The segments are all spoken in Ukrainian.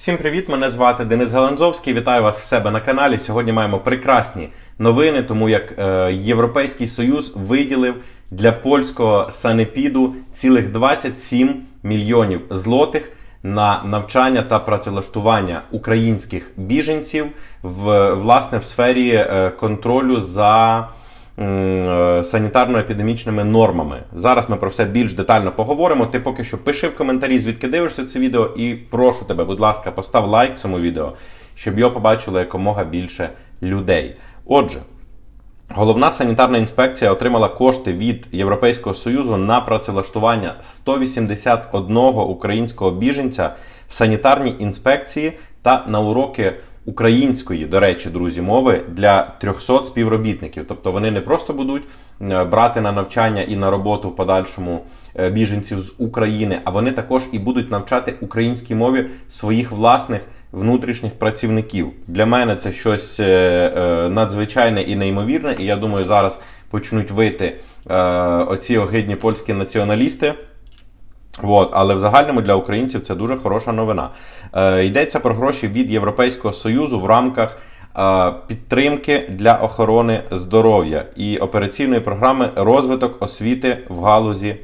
Всім привіт! Мене звати Денис Галанзовський. Вітаю вас в себе на каналі. Сьогодні маємо прекрасні новини, тому як е, Європейський Союз виділив для польського санепіду цілих 27 мільйонів злотих на навчання та працевлаштування українських біженців в власне в сфері е, контролю за санітарно-епідемічними нормами. Зараз ми про все більш детально поговоримо. Ти поки що пиши в коментарі, звідки дивишся це відео, і прошу тебе, будь ласка, постав лайк цьому відео, щоб його побачило якомога більше людей. Отже. Головна санітарна інспекція отримала кошти від Європейського Союзу на працевлаштування 181 українського біженця в санітарній інспекції та на уроки української, до речі, друзі, мови для 300 співробітників. Тобто вони не просто будуть е, брати на навчання і на роботу в подальшому е, біженців з України, а вони також і будуть навчати українській мові своїх власних внутрішніх працівників. Для мене це щось е, надзвичайне і неймовірне. І я думаю, зараз почнуть вийти е, оці огидні польські націоналісти. От, але в загальному для українців це дуже хороша новина. Е, йдеться про гроші від Європейського Союзу в рамках е, підтримки для охорони здоров'я і операційної програми розвиток освіти в галузі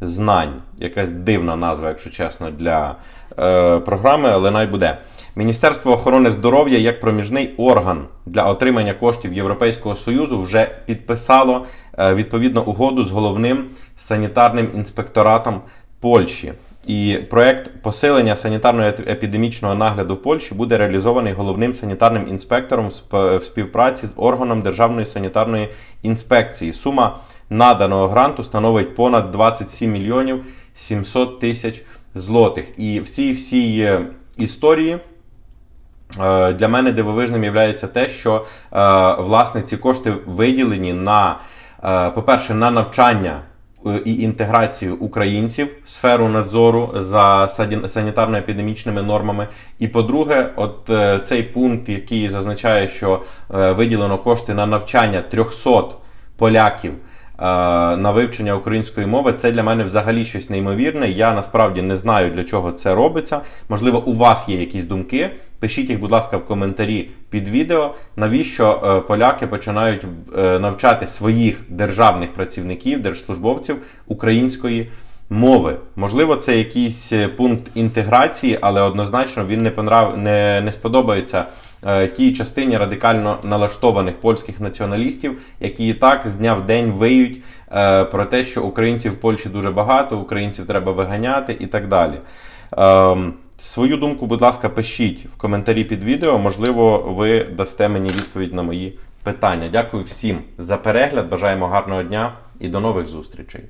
знань. Якась дивна назва, якщо чесно, для е, програми, але най буде. Міністерство охорони здоров'я як проміжний орган для отримання коштів Європейського Союзу вже підписало е, відповідну угоду з головним санітарним інспекторатом Польщі. І проект посилення санітарно-епідемічного нагляду в Польщі буде реалізований головним санітарним інспектором в співпраці з органом Державної санітарної інспекції. Сума наданого гранту становить понад 27 мільйонів 700 тисяч злотих. І в цій всій е, історії. Е, Для мене дивовижним є те, що е, власне ці кошти виділені на, по-перше, на навчання і інтеграцію українців в сферу надзору за санітарно-епідемічними нормами. І по-друге, от е, цей пункт, який зазначає, що е, виділено кошти на навчання 300 поляків. Е, На вивчення української мови це для мене взагалі щось неймовірне. Я насправді не знаю для чого це робиться. Можливо, у вас є якісь думки. Пишіть їх, будь ласка, в коментарі під відео. Навіщо е, поляки починають е, навчати своїх державних працівників, держслужбовців української мови? Можливо, це якийсь е, пункт інтеграції, але однозначно він не понрав... не, не сподобається е, тій частині радикально налаштованих польських націоналістів, які і так з дня в день виють е, про те, що українців в Польщі дуже багато, українців треба виганяти і так далі. Ем, Свою думку, будь ласка, пишіть в коментарі під відео. Можливо, ви дасте мені відповідь на мої питання. Дякую всім за перегляд. Бажаємо гарного дня і до нових зустрічей.